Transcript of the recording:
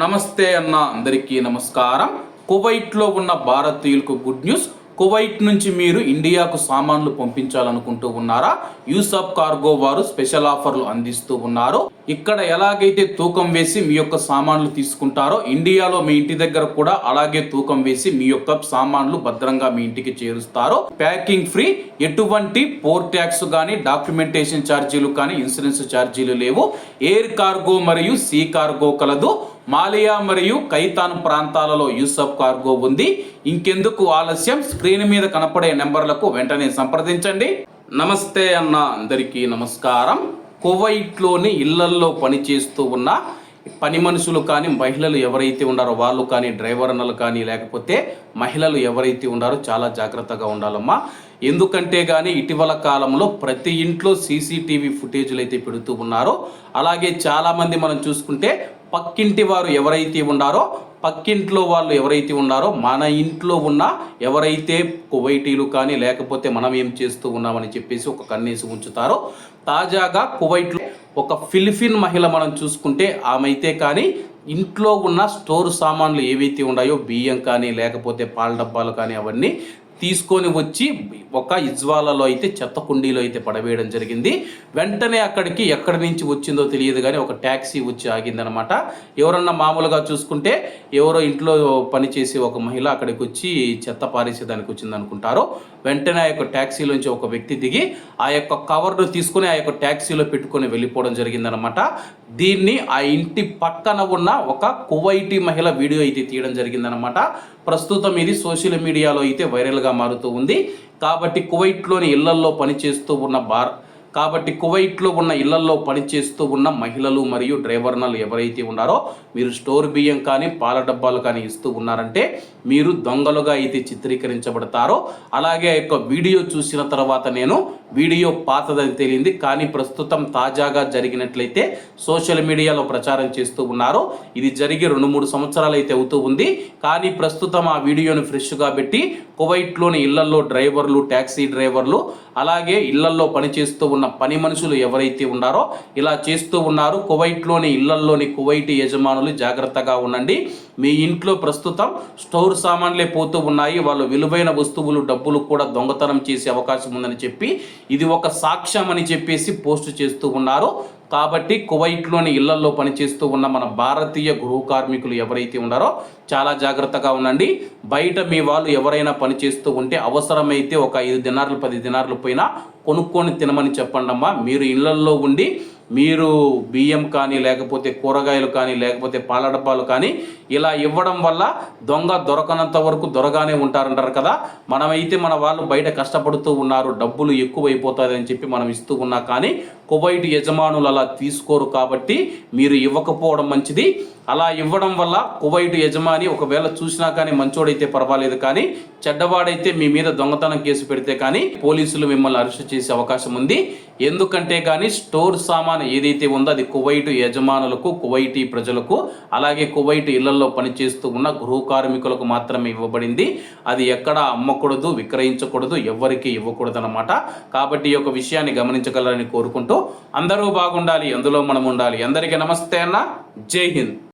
నమస్తే అన్న అందరికీ నమస్కారం. కువైట్లో ఉన్న భారతీయులకు గుడ్ న్యూస్. కువైట్ నుంచి మీరు ఇండియాకు సామాన్లు పంపించాలనుకుంటూ ఉన్నారా? యూసఫ్ కార్గో వారు స్పెషల్ ఆఫర్లు అందిస్తూ ఉన్నారు. ఇక్కడ ఎలాగైతే తూకం వేసి మీ యొక్క సామాన్లు తీసుకుంటారో ఇండియాలో మీ ఇంటి దగ్గర కూడా అలాగే తూకం వేసి మీ యొక్క సామాన్లు భద్రంగా మీ ఇంటికి చేరుస్తారు. ప్యాకింగ్ ఫ్రీ ఎటువంటి పోర్ ట్యాక్స్ కానీ డాక్యుమెంటేషన్ ఛార్జీలు కానీ ఇన్సూరెన్స్ ఛార్జీలు లేవు. ఎయిర్ కార్గో మరియు సీ కార్గో కలదు. మాలియా మరియు కైతాన్ ప్రాంతాలలో యూసఫ్ కార్గో ఉంది. ఇంకెందుకు ఆలస్యం? స్క్రీన్ మీద కనపడే నెంబర్లకు వెంటనే సంప్రదించండి. నమస్తే అన్న అందరికీ నమస్కారం. కువైట్లోని ఇళ్ళల్లో పనిచేస్తూ ఉన్న పని మనుషులు కానీ మహిళలు ఎవరైతే ఉన్నారో వాళ్ళు కానీ డ్రైవర్ అన్నలు కానీ లేకపోతే మహిళలు ఎవరైతే ఉన్నారో చాలా జాగ్రత్తగా ఉండాలమ్మా. ఎందుకంటే కానీ ఇటీవల కాలంలో ప్రతి ఇంట్లో సీసీటీవీ ఫుటేజ్లు అయితే పెడుతూ ఉన్నారో. అలాగే చాలామంది మనం చూసుకుంటే పక్కింటి వారు ఎవరైతే ఉన్నారో పక్కింట్లో వాళ్ళు ఎవరైతే ఉన్నారో మన ఇంట్లో ఉన్న ఎవరైతే కువైటీలు కానీ లేకపోతే మనం ఏం చేస్తూ ఉన్నామని చెప్పేసి ఒక కన్నేసి ఉంచుతారో తాజాగా కువైట్లో ఒక ఫిలిపిన్ మహిళ మనం చూసుకుంటే ఆమె అయితే కానీ ఇంట్లో ఉన్న స్టోర్ సామాన్లు ఏవైతే ఉన్నాయో బియ్యం కానీ లేకపోతే పాల డబ్బాలు కానీ అవన్నీ తీసుకొని వచ్చి ఒక ఇజ్వాలలో అయితే చెత్త కుండీలో అయితే పడవేయడం జరిగింది. వెంటనే అక్కడికి ఎక్కడి నుంచి వచ్చిందో తెలియదు కానీ ఒక ట్యాక్సీ వచ్చి ఆగిందనమాట. ఎవరన్నా మామూలుగా చూసుకుంటే ఎవరో ఇంట్లో పనిచేసే ఒక మహిళ అక్కడికి వచ్చి చెత్త పారేసేదానికి వచ్చింది అనుకుంటారు వెంటనే ఆ యొక్క ట్యాక్సీలోంచి ఒక వ్యక్తి దిగి ఆ యొక్క కవర్ను తీసుకొని ఆ యొక్క ట్యాక్సీలో పెట్టుకొని వెళ్ళిపోవడం జరిగిందనమాట. దీన్ని ఆ ఇంటి పక్కన ఉన్న ఒక కువైటీ మహిళ వీడియో అయితే తీయడం జరిగిందనమాట ప్రస్తుతం ఇది సోషల్ మీడియాలో అయితే వైరల్గా మారుతూ ఉంది. కాబట్టి కువైట్లోని ఇళ్ళల్లో పనిచేస్తూ ఉన్న బార్ కాబట్టి కువైట్లో ఉన్న ఇళ్ళల్లో పనిచేస్తూ ఉన్న మహిళలు మరియు డ్రైవర్నలు ఎవరైతే ఉన్నారో మీరు స్టోర్ బియ్యం కానీ పాల డబ్బాలు కానీ ఇస్తూ ఉన్నారంటే మీరు దొంగలుగా అయితే చిత్రీకరించబడతారో. అలాగే ఆ యొక్క వీడియో చూసిన తర్వాత నేను వీడియో పాతదని తెలియంది కానీ ప్రస్తుతం తాజాగా జరిగినట్లయితే సోషల్ మీడియాలో ప్రచారం చేస్తూ ఉన్నారు. ఇది జరిగి రెండు మూడు సంవత్సరాలు అయితే అవుతూ ఉంది. కానీ ప్రస్తుతం ఆ వీడియోను ఫ్రెష్గా పెట్టి కువైట్లోని ఇళ్ళల్లో డ్రైవర్లు ట్యాక్సీ డ్రైవర్లు అలాగే ఇళ్ళల్లో పనిచేస్తూ ఉన్న పని మనుషులు ఎవరైతే ఉన్నారో ఇలా చేస్తూ ఉన్నారు. కువైట్లోని ఇళ్ళల్లోని కువైట్ యజమానులు జాగ్రత్తగా ఉండండి. మీ ఇంట్లో ప్రస్తుతం స్టోర్ సామాన్లే పోతూ ఉన్నాయి. వాళ్ళు విలువైన వస్తువులు డబ్బులు కూడా దొంగతనం చేసే అవకాశం ఉందని చెప్పి ఇది ఒక సాక్ష్యం అని చెప్పేసి పోస్ట్ చేస్తూ ఉన్నారు. కాబట్టి కువైట్లోని ఇళ్ళల్లో పనిచేస్తూ ఉన్న మన భారతీయ గృహ కార్మికులు ఎవరైతే ఉన్నారో చాలా జాగ్రత్తగా ఉండండి. బయట మీ వాళ్ళు ఎవరైనా పనిచేస్తూ ఉంటే అవసరమైతే ఒక ఐదు దినార్లు పది దినార్లు పోయినా కొనుక్కొని తినమని చెప్పండమ్మా. మీరు ఇళ్ళల్లో ఉండి మీరు బియ్యం కానీ లేకపోతే కూరగాయలు కానీ లేకపోతే పాల డబ్బాలు కానీ ఇలా ఇవ్వడం వల్ల దొంగ దొరకనంత వరకు దొరగానే ఉంటారంటారు కదా. మనమైతే మన వాళ్ళు బయట కష్టపడుతూ ఉన్నారు డబ్బులు ఎక్కువ అయిపోతుంది అని చెప్పి మనం ఇస్తూ ఉన్నా కానీ కువైట్ యజమానులు అలా తీసుకోరు కాబట్టి మీరు ఇవ్వకపోవడం మంచిది. అలా ఇవ్వడం వల్ల కువైట్ యజమాని ఒకవేళ చూసినా కానీ మంచోడైతే పర్వాలేదు కానీ చెడ్డవాడైతే మీ మీద దొంగతనం కేసు పెడితే కానీ పోలీసులు మిమ్మల్ని అరెస్ట్ చేసే అవకాశం ఉంది. ఎందుకంటే కానీ స్టోర్ సామాన్ ఏదైతే ఉందో అది కువైట్ యజమానులకు కువైటీ ప్రజలకు అలాగే కువైట్ ఇళ్ళలో పనిచేస్తూ ఉన్న గృహ కార్మికులకు మాత్రమే ఇవ్వబడింది. అది ఎక్కడ అమ్మకూడదు విక్రయించకూడదు ఎవరికి ఇవ్వకూడదు అనమాట కాబట్టి ఈ యొక్క విషయాన్ని గమనించగలరని కోరుకుంటూ అందరూ బాగుండాలి అందులో మనం ఉండాలి. అందరికీ నమస్తే అన్న. జై హింద్.